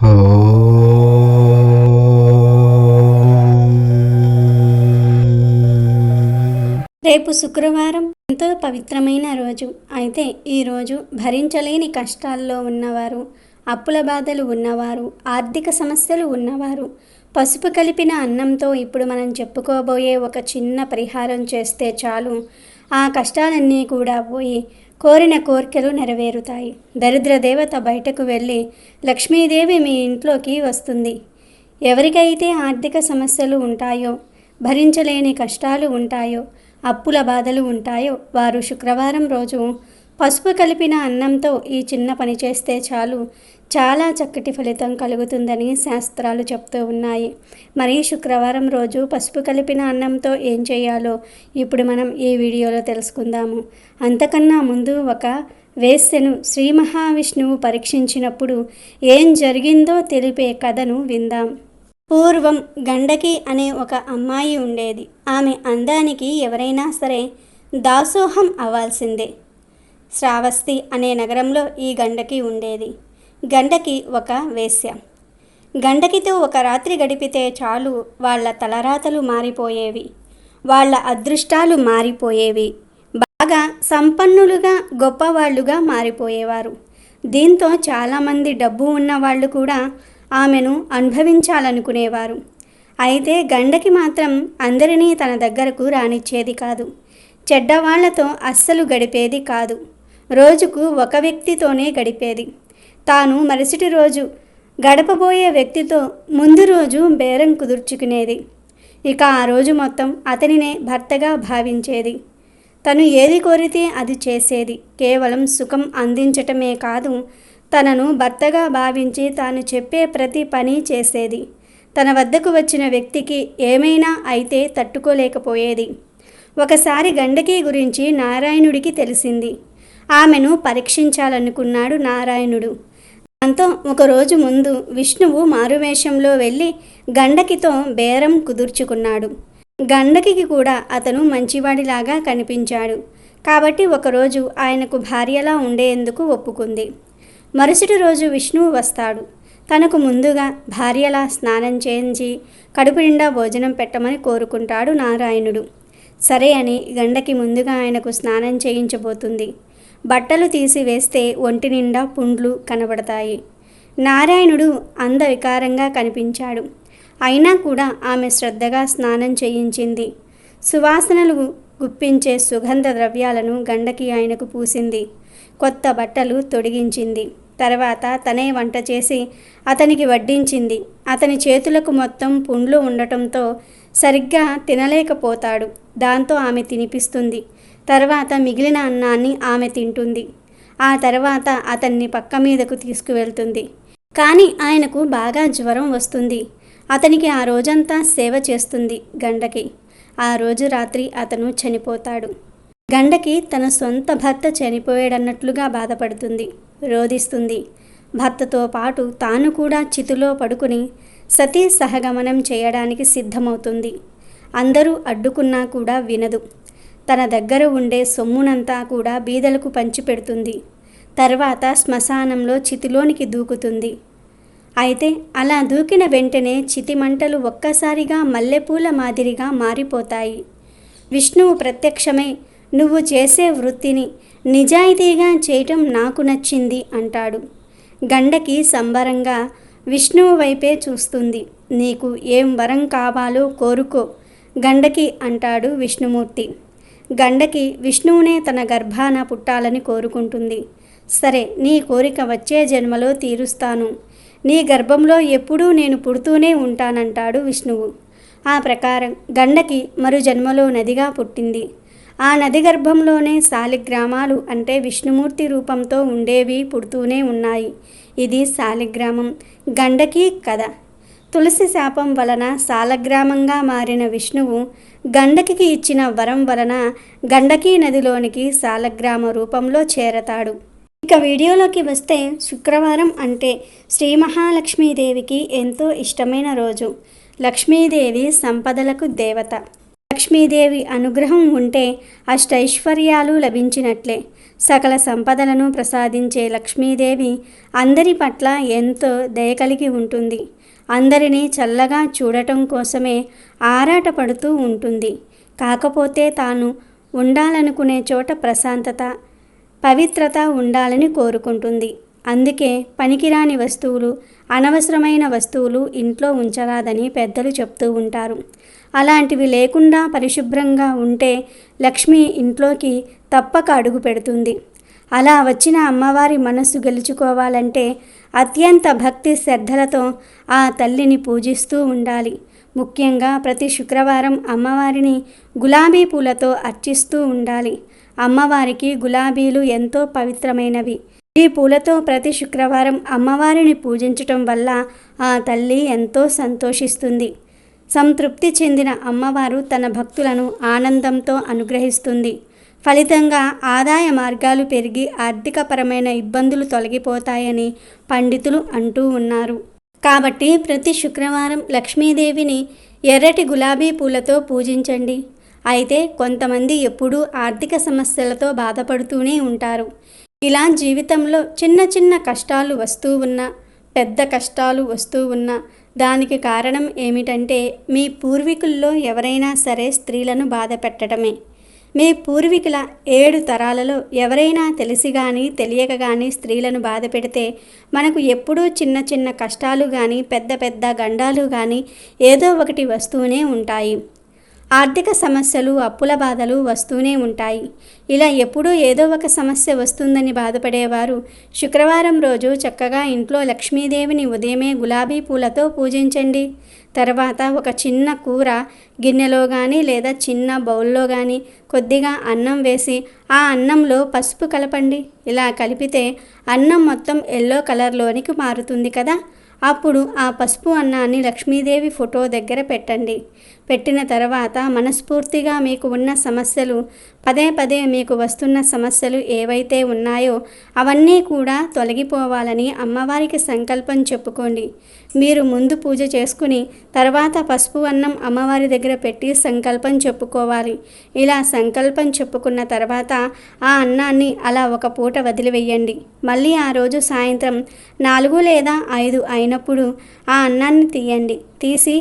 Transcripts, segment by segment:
రేపు శుక్రవారం ఎంతో పవిత్రమైన రోజు. అయితే ఈరోజు భరించలేని కష్టాల్లో ఉన్నవారు అప్పుల బాధలు ఉన్నవారు ఆర్థిక సమస్యలు ఉన్నవారు పసుపు కలిపిన అన్నంతో ఇప్పుడు మనం చెప్పుకోబోయే ఒక చిన్న పరిహారం చేస్తే చాలు. ఆ కష్టాలన్నీ కూడా పోయి కోరిన కోరికలు నెరవేరుతాయి. దరిద్ర దేవత బయటకు వెళ్ళి లక్ష్మీదేవి మీ ఇంట్లోకి వస్తుంది. ఎవరికైతే ఆర్థిక సమస్యలు ఉంటాయో భరించలేని కష్టాలు ఉంటాయో అప్పుల బాధలు ఉంటాయో వారు శుక్రవారం రోజు పసుపు కలిపిన అన్నంతో ఈ చిన్న పని చేస్తే చాలు. చాలా చక్కటి ఫలితం కలుగుతుందని శాస్త్రాలు చెప్తూ ఉన్నాయి. మరి శుక్రవారం రోజు పసుపు కలిపిన అన్నంతో ఏం చేయాలో ఇప్పుడు మనం ఈ వీడియోలో తెలుసుకుందాము. అంతకన్నా ముందు ఒక వేశ్యను శ్రీ మహావిష్ణువు పరీక్షించినప్పుడు ఏం జరిగిందో తెలిపే కథను విందాం. పూర్వం గండకి అనే ఒక అమ్మాయి ఉండేది. ఆమె అందానికి ఎవరైనా సరే దాసోహం అవ్వాల్సిందే. శ్రావస్తి అనే నగరంలో ఈ గండకి ఉండేది. గండకి ఒక వేశ్య. గండకితో ఒక రాత్రి గడిపితే చాలు వాళ్ళ తలరాతలు మారిపోయేవి. వాళ్ళ అదృష్టాలు మారిపోయేవి. బాగా సంపన్నులుగా గొప్పవాళ్ళుగా మారిపోయేవారు. దీంతో చాలామంది డబ్బు ఉన్న వాళ్ళు కూడా ఆమెను అనుభవించాలనుకునేవారు. అయితే గండకి మాత్రం అందరినీ తన దగ్గరకు రానిచ్చేది కాదు. చెడ్డవాళ్ళతో అస్సలు గడిపేది కాదు. రోజుకు ఒక వ్యక్తితోనే గడిపేది. తాను మరుసటి రోజు గడపబోయే వ్యక్తితో ముందు రోజు బేరం కుదుర్చుకునేది. ఇక ఆ రోజు మొత్తం అతనినే భర్తగా భావించేది. తను ఏది కోరితే అది చేసేది. కేవలం సుఖం అందించటమే కాదు తనను భర్తగా భావించి తాను చెప్పే ప్రతి పని చేసేది. తన వద్దకు వచ్చిన వ్యక్తికి ఏమైనా అయితే తట్టుకోలేకపోయేది. ఒకసారి గండకీ గురించి నారాయణుడికి తెలిసింది. ఆమెను పరీక్షించాలనుకున్నాడు నారాయణుడు. దాంతో ఒకరోజు ముందు విష్ణువు మారువేషంలో వెళ్ళి గండకితో బేరం కుదుర్చుకున్నాడు. గండకికి కూడా అతను మంచివాడిలాగా కనిపించాడు. కాబట్టి ఒకరోజు ఆయనకు భార్యలా ఉండేందుకు ఒప్పుకుంది. మరుసటి రోజు విష్ణువు వస్తాడు. తనకు ముందుగా భార్యలా స్నానం చేయించి కడుపు నిండా భోజనం పెట్టమని కోరుకుంటాడు నారాయణుడు. సరే అని గండకి ముందుగా ఆయనకు స్నానం చేయించబోతుంది. బట్టలు తీసివేస్తే ఒంటి నిండా పుండ్లు కనబడతాయి. నారాయణుడు అందవికారంగా కనిపించాడు. అయినా కూడా ఆమె శ్రద్ధగా స్నానం చేయించింది. సువాసనలు గుప్పించే సుగంధ ద్రవ్యాలను గండకి ఆయనకు పూసింది. కొత్త బట్టలు తొడిగించింది. తర్వాత తనే వంట చేసి అతనికి వడ్డించింది. అతని చేతులకు మొత్తం పుండ్లు ఉండటంతో సరిగ్గా తినలేకపోతాడు. దాంతో ఆమె తినిపిస్తుంది. తర్వాత మిగిలిన అన్నాన్ని ఆమె తింటుంది. ఆ తర్వాత అతన్ని పక్క మీదకు తీసుకువెళ్తుంది. కానీ ఆయనకు బాగా జ్వరం వస్తుంది. అతనికి ఆ రోజంతా సేవ చేస్తుంది గండకి. ఆ రోజు రాత్రి అతను చనిపోతాడు. గండకి తన సొంత భర్త చనిపోయాడన్నట్లుగా బాధపడుతుంది రోధిస్తుంది. భర్తతో పాటు తాను కూడా చితిలో పడుకుని సతీ సహగమనం చేయడానికి సిద్ధమవుతుంది. అందరూ అడ్డుకున్నా కూడా వినదు. తన దగ్గర ఉండే సొమ్మునంతా కూడా బీదలకు పంచిపెడుతుంది. తర్వాత శ్మశానంలో చితిలోనికి దూకుతుంది. అయితే అలా దూకిన వెంటనే చితిమంటలు ఒక్కసారిగా మల్లెపూల మాదిరిగా మారిపోతాయి. విష్ణువు ప్రత్యక్షమై నువ్వు చేసే వృత్తిని నిజాయితీగా చేయటం నాకు నచ్చింది అంటాడు. గండకి సంబరంగా విష్ణువు వైపే చూస్తుంది. నీకు ఏం వరం కావాలో కోరుకో గండకి అంటాడు విష్ణుమూర్తి. గండకి విష్ణువునే తన గర్భాన పుట్టాలని కోరుకుంటుంది. సరే నీ కోరిక వచ్చే జన్మలో తీరుస్తాను. నీ గర్భంలో ఎప్పుడూ నేను పుడుతూనే ఉంటానంటాడు విష్ణువు. ఆ ప్రకారం గండకి మరు జన్మలో నదిగా పుట్టింది. ఆ నది గర్భంలోనే శాలిగ్రామాలు అంటే విష్ణుమూర్తి రూపంతో ఉండేవి పుడుతూనే ఉన్నాయి. ఇది శాలిగ్రామం. గండకి కథ. తులసి శాపం వలన సాలగ్రామంగా మారిన విష్ణువు గండకికి ఇచ్చిన వరం వలన గండకీ నదిలోనికి సాలగ్రామ రూపంలో చేరతాడు. ఇక వీడియోలోకి వస్తే శుక్రవారం అంటే శ్రీ మహాలక్ష్మీదేవికి ఎంతో ఇష్టమైన రోజు. లక్ష్మీదేవి సంపదలకు దేవత. లక్ష్మీదేవి అనుగ్రహం ఉంటే అష్టైశ్వర్యాలు లభించినట్లే. సకల సంపదలను ప్రసాదించే లక్ష్మీదేవి అందరి పట్ల ఎంతో దయ కలిగి ఉంటుంది. అందరినీ చల్లగా చూడటం కోసమే ఆరాటపడుతూ ఉంటుంది. కాకపోతే తాను ఉండాలనుకునే చోట ప్రశాంతత పవిత్రత ఉండాలని కోరుకుంటుంది. అందుకే పనికిరాని వస్తువులు అనవసరమైన వస్తువులు ఇంట్లో ఉంచరాదని పెద్దలు చెప్తూ ఉంటారు. అలాంటివి లేకుండా పరిశుభ్రంగా ఉంటే లక్ష్మి ఇంట్లోకి తప్పక అడుగు పెడుతుంది. అలా వచ్చిన అమ్మవారి మనస్సు గెలుచుకోవాలంటే అత్యంత భక్తి శ్రద్ధలతో ఆ తల్లిని పూజిస్తూ ఉండాలి. ముఖ్యంగా ప్రతి శుక్రవారం అమ్మవారిని గులాబీ పూలతో అర్చిస్తూ ఉండాలి. అమ్మవారికి గులాబీలు ఎంతో పవిత్రమైనవి. ఈ పూలతో ప్రతి శుక్రవారం అమ్మవారిని పూజించటం వల్ల ఆ తల్లి ఎంతో సంతోషిస్తుంది. సంతృప్తి చెందిన అమ్మవారు తన భక్తులను ఆనందంతో అనుగ్రహిస్తుంది. ఫలితంగా ఆదాయ మార్గాలు పెరిగి ఆర్థికపరమైన ఇబ్బందులు తొలగిపోతాయని పండితులు అంటూ ఉన్నారు. కాబట్టి ప్రతి శుక్రవారం లక్ష్మీదేవిని ఎర్రటి గులాబీ పూలతో పూజించండి. అయితే కొంతమంది ఎప్పుడూ ఆర్థిక సమస్యలతో బాధపడుతూనే ఉంటారు. ఇలా జీవితంలో చిన్న చిన్న కష్టాలు వస్తూ ఉన్నా పెద్ద కష్టాలు వస్తూ ఉన్నా దానికి కారణం ఏమిటంటే మీ పూర్వీకుల్లో ఎవరైనా సరే స్త్రీలను బాధ పెట్టడమే మీ పూర్వీకుల ఏడు తరాలలో ఎవరైనా తెలిసి కానీ తెలియక కానీ స్త్రీలను బాధ పెడితే మనకు ఎప్పుడూ చిన్న చిన్న కష్టాలు కానీ పెద్ద పెద్ద గండాలు కానీ ఏదో ఒకటి వస్తూనే ఉంటాయి. ఆర్థిక సమస్యలు అప్పుల బాధలు వస్తూనే ఉంటాయి. ఇలా ఎప్పుడూ ఏదో ఒక సమస్య వస్తుందని బాధపడేవారు. శుక్రవారం రోజు చక్కగా ఇంట్లో లక్ష్మీదేవిని ఉదయమే గులాబీ పూలతో పూజించండి. తర్వాత ఒక చిన్న కూర గిన్నెలో కానీ లేదా చిన్న బౌల్లో కానీ కొద్దిగా అన్నం వేసి ఆ అన్నంలో పసుపు కలపండి. ఇలా కలిపితే అన్నం మొత్తం ఎల్లో కలర్లోనికి మారుతుంది కదా? అప్పుడు ఆ పసుపు అన్నాన్ని లక్ష్మీదేవి ఫోటో దగ్గర పెట్టండి. పెట్టిన తర్వాత మనస్ఫూర్తిగా మీకు ఉన్న సమస్యలు పదే పదే మీకు వస్తున్న సమస్యలు ఏవైతే ఉన్నాయో అవన్నీ కూడా తొలగిపోవాలని అమ్మవారికి సంకల్పం చెప్పుకోండి. మీరు ముందు పూజ చేసుకుని తర్వాత పసుపు అన్నం అమ్మవారి దగ్గర పెట్టి సంకల్పం చెప్పుకోవాలి. ఇలా సంకల్పం చెప్పుకున్న తర్వాత ఆ అన్నాన్ని అలా ఒక పూట వదిలివేయండి. మళ్ళీ ఆ రోజు సాయంత్రం నాలుగు లేదా ఐదు అయినప్పుడు ఆ అన్నాన్ని తీయండి. తీసి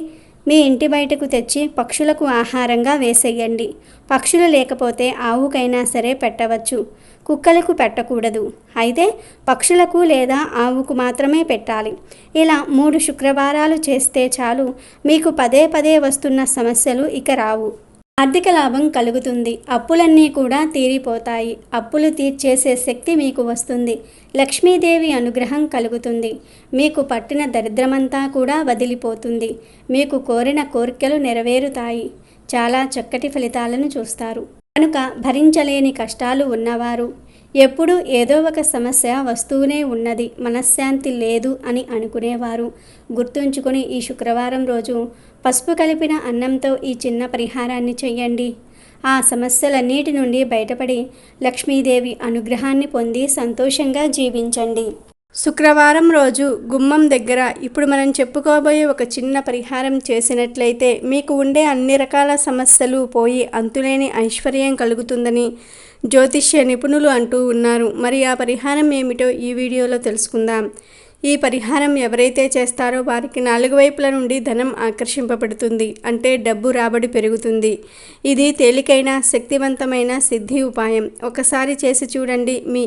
మీ ఇంటి బయటకు తెచ్చి పక్షులకు ఆహారంగా వేసేయండి. పక్షులు లేకపోతే ఆవుకైనా సరే పెట్టవచ్చు. కుక్కలకు పెట్టకూడదు. అయితే పక్షులకు లేదా ఆవుకు మాత్రమే పెట్టాలి. ఇలా మూడు శుక్రవారాలు చేస్తే చాలు. మీకు పదే పదే వస్తున్న సమస్యలు ఇక రావు. ఆర్థిక లాభం కలుగుతుంది. అప్పులన్నీ కూడా తీరిపోతాయి. అప్పులు తీర్చేసే శక్తి మీకు వస్తుంది. లక్ష్మీదేవి అనుగ్రహం కలుగుతుంది. మీకు పట్టిన దరిద్రమంతా కూడా వదిలిపోతుంది. మీకు కోరిన కోరికలు నెరవేరుతాయి. చాలా చక్కటి ఫలితాలను చూస్తారు. కనుక భరించలేని కష్టాలు ఉన్నవారు ఎప్పుడు ఏదో ఒక సమస్య వస్తూనే ఉన్నది. మనశ్శాంతి లేదు అని అనుకునేవారు. గుర్తుంచుకొని ఈ శుక్రవారం రోజు పసుపు కలిపిన అన్నంతో ఈ చిన్న పరిహారాన్ని చెయ్యండి. ఆ సమస్యలన్నిటి నుండి బయటపడి లక్ష్మీదేవి అనుగ్రహాన్ని పొంది సంతోషంగా జీవించండి. శుక్రవారం రోజు గుమ్మం దగ్గర ఇప్పుడు మనం చెప్పుకోబోయే ఒక చిన్న పరిహారం చేసినట్లయితే మీకు ఉండే అన్ని రకాల సమస్యలు పోయి అంతులేని ఐశ్వర్యం కలుగుతుందని జ్యోతిష్య నిపుణులు అంటూ ఉన్నారు. మరి ఆ పరిహారం ఏమిటో ఈ వీడియోలో తెలుసుకుందాం. ఈ పరిహారం ఎవరైతే చేస్తారో వారికి నాలుగు వైపుల నుండి ధనం ఆకర్షింపబడుతుంది. అంటే డబ్బు రాబడి పెరుగుతుంది. ఇది తేలికైన శక్తివంతమైన సిద్ధి ఉపాయం. ఒకసారి చేసి చూడండి. మీ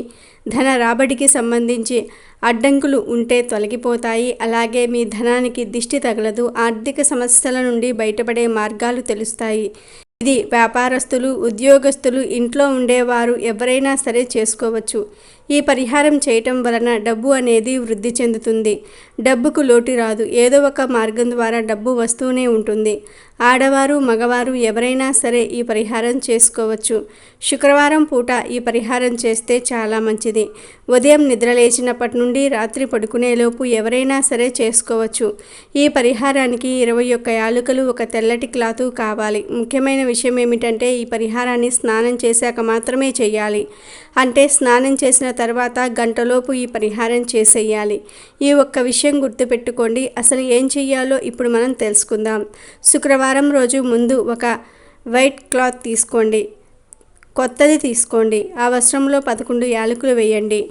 ధన రాబడికి సంబంధించి అడ్డంకులు ఉంటే తొలగిపోతాయి. అలాగే మీ ధనానికి దిష్టి తగలదు. ఆర్థిక సమస్యల నుండి బయటపడే మార్గాలు తెలుస్తాయి. ఇది వ్యాపారస్తులు ఉద్యోగస్తులు ఇంట్లో ఉండేవారు ఎవరైనా సరే చేసుకోవచ్చు. ఈ పరిహారం చేయటం వలన డబ్బు అనేది వృద్ధి చెందుతుంది. డబ్బుకు లోటు రాదు. ఏదో ఒక మార్గం ద్వారా డబ్బు వస్తూనే ఉంటుంది. ఆడవారు మగవారు ఎవరైనా సరే ఈ పరిహారం చేసుకోవచ్చు. శుక్రవారం పూట ఈ పరిహారం చేస్తే చాలా మంచిది. ఉదయం నిద్రలేచినప్పటి నుండి రాత్రి పడుకునేలోపు ఎవరైనా సరే చేసుకోవచ్చు. ఈ పరిహారానికి ఇరవై ఒక్క యాలుకలు ఒక తెల్లటి క్లాతు కావాలి. ముఖ్యమైన విషయం ఏమిటంటే ఈ పరిహారాన్ని స్నానం చేశాక మాత్రమే చేయాలి. అంటే స్నానం చేసిన తర్వాత గంటలోపు ఈ పరిహారం చేసేయాలి. ఈ ఒక్క విషయం గుర్తుపెట్టుకోండి. అసలు ఏం చెయ్యాలో ఇప్పుడు మనం తెలుసుకుందాం. శుక్రవారం రోజు ముందు ఒక వైట్ క్లాత్ తీసుకోండి. కొత్తది తీసుకోండి. ఆ వస్త్రంలో పదకొండు యాలకులు వేయండి.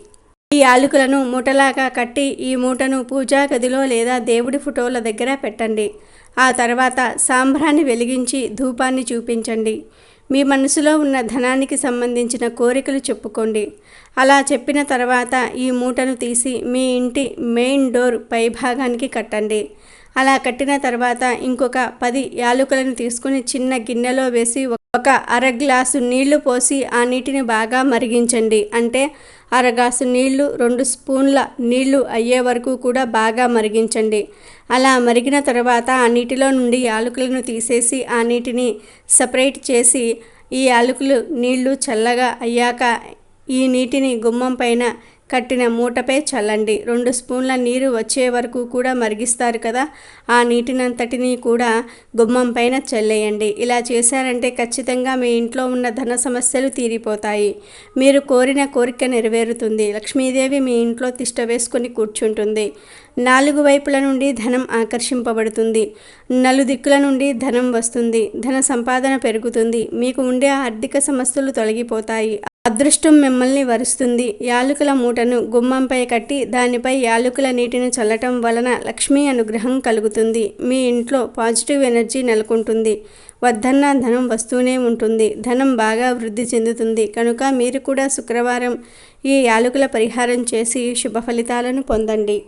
ఈ యాలకులను మూటలాగా కట్టి ఈ మూటను పూజా గదిలో లేదా దేవుడి ఫోటోల దగ్గర పెట్టండి. ఆ తర్వాత సాంబ్రాన్ని వెలిగించి ధూపాన్ని చూపించండి. మీ మనసులో ఉన్న ధనానికి సంబంధించిన కోరికలు చెప్పుకోండి. అలా చెప్పిన తర్వాత ఈ మూటను తీసి మీ ఇంటి మెయిన్ డోర్ పైభాగానికి కట్టండి. అలా కట్టిన తర్వాత ఇంకొక పది యాలకులను తీసుకుని చిన్న గిన్నెలో వేసి ఒక అర గ్లాసు నీళ్ళు పోసి ఆ నీటిని బాగా మరిగించండి. అంటే అర గ్లాసు నీళ్ళు రెండు స్పూన్ల నీళ్ళు అయ్యే వరకు కూడా బాగా మరిగించండి. అలా మరిగిన తర్వాత ఆ నీటిలో నుండి యాలకులను తీసేసి ఆ నీటిని సపరేట్ చేసి ఈ యాలకులు నీళ్ళు చల్లగా అయ్యాక ఈ నీటిని గుమ్మం పైన కట్టిన మూటపై చల్లండి. రెండు స్పూన్ల నీరు వచ్చే వరకు కూడా మరిగిస్తారు కదా. ఆ నీటినంతటిని కూడా గుమ్మం పైన చల్లేయండి. ఇలా చేశారంటే ఖచ్చితంగా మీ ఇంట్లో ఉన్న ధన సమస్యలు తీరిపోతాయి. మీరు కోరిన కోరిక నెరవేరుతుంది. లక్ష్మీదేవి మీ ఇంట్లో తిష్ట వేసుకొని కూర్చుంటుంది. నాలుగు వైపుల నుండి ధనం ఆకర్షింపబడుతుంది. నలుదిక్కుల నుండి ధనం వస్తుంది. ధన సంపాదన పెరుగుతుంది. మీకు ఉండే ఆర్థిక సమస్యలు తొలగిపోతాయి. అదృష్టం మిమ్మల్ని వరుస్తుంది. యాలకుల మూటను గుమ్మంపై కట్టి దానిపై యాలుకల నీటిని చల్లటం వలన లక్ష్మీ అనుగ్రహం కలుగుతుంది. మీ ఇంట్లో పాజిటివ్ ఎనర్జీ నెలకొంటుంది. వద్దన్న ధనం వస్తూనే ఉంటుంది. ధనం బాగా వృద్ధి చెందుతుంది. కనుక మీరు కూడా శుక్రవారం ఈ యాలకుల పరిహారం చేసి శుభ ఫలితాలను పొందండి.